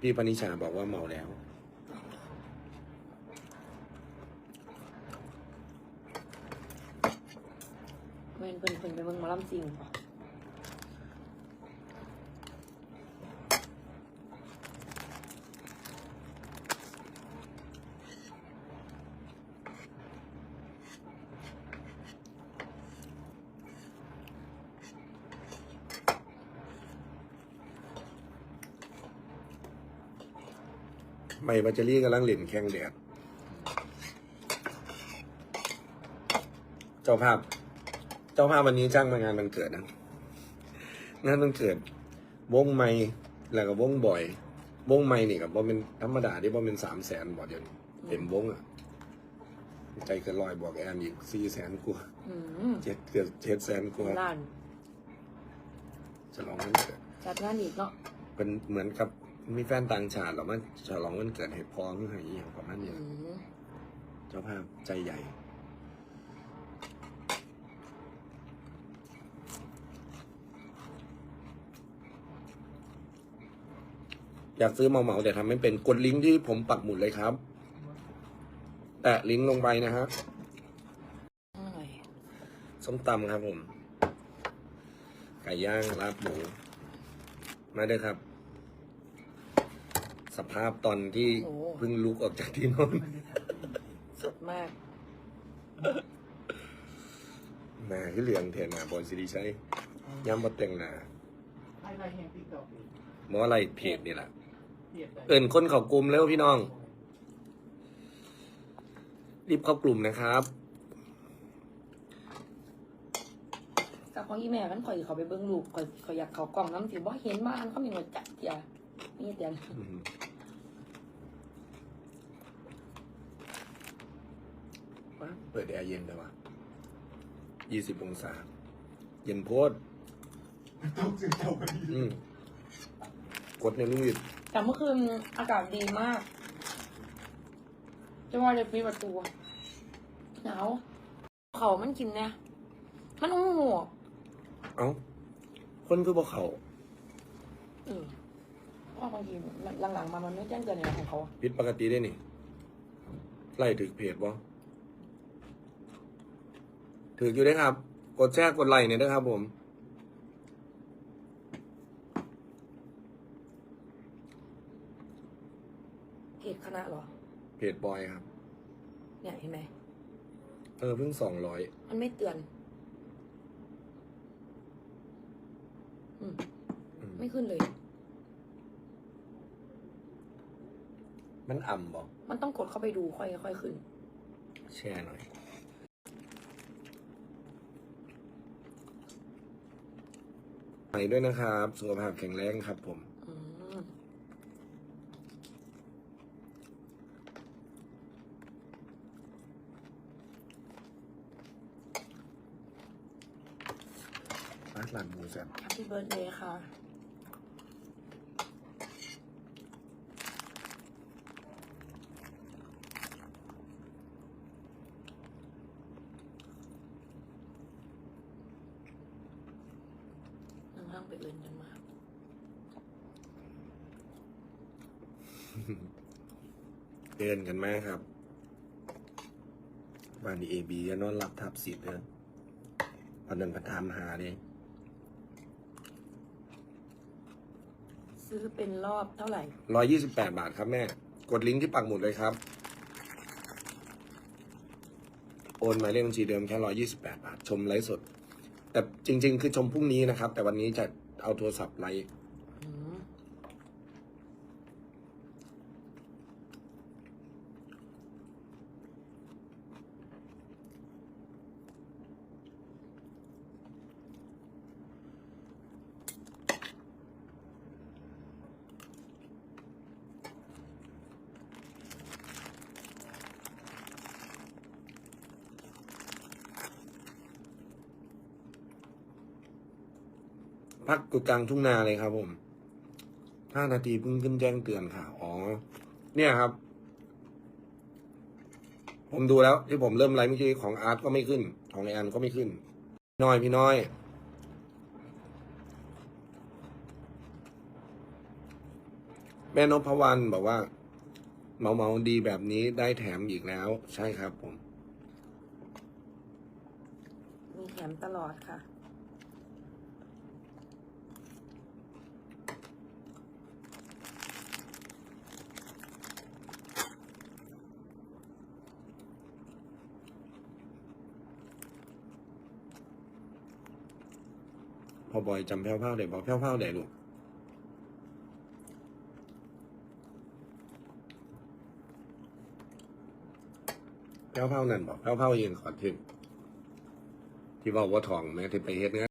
พี่ปณิชาบอกว่าเมาแล้วเว้นเพิ่นเพิ่นไปเบิ่งหมอลำจริง ป่ะไม่บัจเจอรี่กำลังเล่นแข่งแดด เจ้าภาพ เจ้าภาพวันนี้จ้างมางานมันเกิดนะงานมันเกิด วงไม่แล้วก็วงบ่อย วงไม่นี่กับว่าเป็นธรรมดาที่ว่าเป็นสามแสนบ่เดียวนี้เต็มวงอะ ใจเกินลอยบอกแอนอีกสี่แสนกว่าอืมเจ็ดเกือบเจ็ดแสนกว่าล้านฉลองวันเกิดจัดงานอีกเนาะ เป็นเหมือนกับ มีแฟนต่างชาติหรอมันฉลองวันเกิดให้พ้องให้อหย่างประมาณนี้อืมเจ้าภาพใจใหญ่ อยากซื้อเหมาๆแต่ทำไม่เป็นกดลิงก์ที่ผมปักหมุดเลยครับ แตะลิงก์ลงไปนะฮะอร่อย ส้มตำครับผม ไก่ย่างลาบหมู มาเด้อครับ สภาพตอนที่เพิ่งลุกออกจากที่นอนสดมาก หนาที่เหลืองเทนาบอลสิริใช้ย้ำบดแต่งหนาใครใครเห็นติ๊กต็อกหมออะไรเพจนี่แหละเพียดเลยเอิ่นคนเขากลุ่มแล้วพี่น้อง รีบเข้ากลุ่มนะครับกับของอีแม่มันข่อยเขาไปเบิ่งลูกข่อยข่อยอยากเขากล่องน้ำสิบ่เห็นบ้านเขามีหมดจัดเดียว นี่เดียวอืมว้าเปิดแอร์เย็นเลยวะยี่สิบองศา เย็นโพดต้องเสียเจ้าพอดีอืมกดในลูกอิดแต่เมื่อคืนอากาศดีมากจะว่าจะปิดประตูหนาวเขามันกินเนี่ย มันอู้หูเอ้า คนคือบอกเขาเออ เพราะว่าบางทีหลังๆมามันไม่แจ้งเตือนในของเขาอะผิดปกติได้นี่ ไล่ถึกเพจบ่ถืออยู่ได้ครับ กดแชร์กดไลค์เนี่ยด้วยครับผม เพจคณะเหรอ เพจบอยครับ เนี่ยเห็นไหมเออเพิ่งสองร้อย มันไม่เตือน อืม ไม่ขึ้นเลย มันอ่ำบอกมันต้องกดเข้าไปดูค่อยค่อยขึ้น แชร์หน่อย ไปด้วยนะครับ สุขภาพแข็งแรงครับผม อืมร้านหลังหมูแซ่บ แฮปปี้เบิร์ดเดย์ค่ะางไปเอื่นกันมาเดินกันไหมครับบ้านดีเอบีนอนหลับทับสิทธิ์เนอะวันนั้นพันธามหาเลยซื้อเป็นรอบเท่าไหร่ร้อยยี่สิบแปดบาทครับแม่ กดลิงก์ที่ปักหมุดเลยครับ โอนหมายเลขบัญชีเดิมแค่ร้อยี่สิบแปดบาท ชมไลฟ์สด แต่จริง ๆ คือชมพรุ่งนี้นะครับ แต่วันนี้จะเอาโทรศัพท์ไลฟ์ อืม พักอยู่กลางทุ่งนาเลยครับ ผมห้านาทีเพิ่งขึ้นแจ้งเตือนค่ะ อ๋อ เนี่ยครับ ผมดูแล้ว ที่ผมเริ่มไลฟ์เมื่อกี้ของอาร์ตก็ไม่ขึ้น ของไออันก็ไม่ขึ้น น้อยพี่น้อย แม่นพวรรณบอกว่า เมาเมาๆดีแบบนี้ได้แถมอีกแล้ว ใช่ครับผม มีแถมตลอดค่ะ พอบอยจำแพ้วๆได้บอกแพ้วๆได้ลูกแพ้วๆนั่นบอกแพ้วๆยืนขอดทิ้งที่บอกว่าทองแม่ที่ไปเฮ็ดงาน